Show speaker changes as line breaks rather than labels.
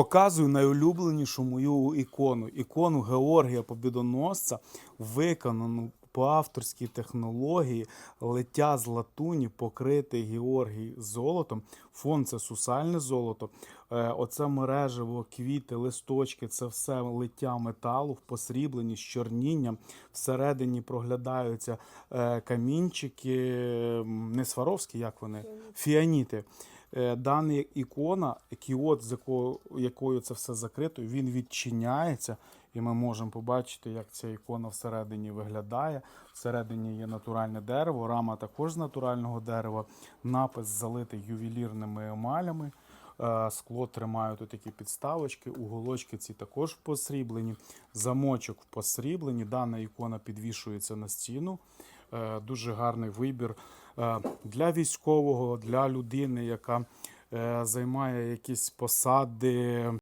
Показую найулюбленішу мою ікону. Ікону Георгія Побідоносця, виконану по авторській технології, лиття з латуні, покритий Георгій золотом. Фон це сусальне золото. Е, Оце мережево, квіти, листочки це все лиття металу в посрібленні з чорнінням. Всередині проглядаються е, камінчики, не сваровські, як вони? Фіаніти. Е, Дана ікона, кіот, з якою, це все закрито, він відчиняється, і ми можемо побачити, як ця ікона всередині виглядає. Всередині є натуральне дерево, рама також з натурального дерева, напис залитий ювелірними емалями. Е, Скло тримають тут такі підставочки, уголочки ці також посріблені, замочок посріблені. Дана ікона підвішується на стіну. Е, Дуже гарний вибір для військового, для людини, яка е, займає якісь посади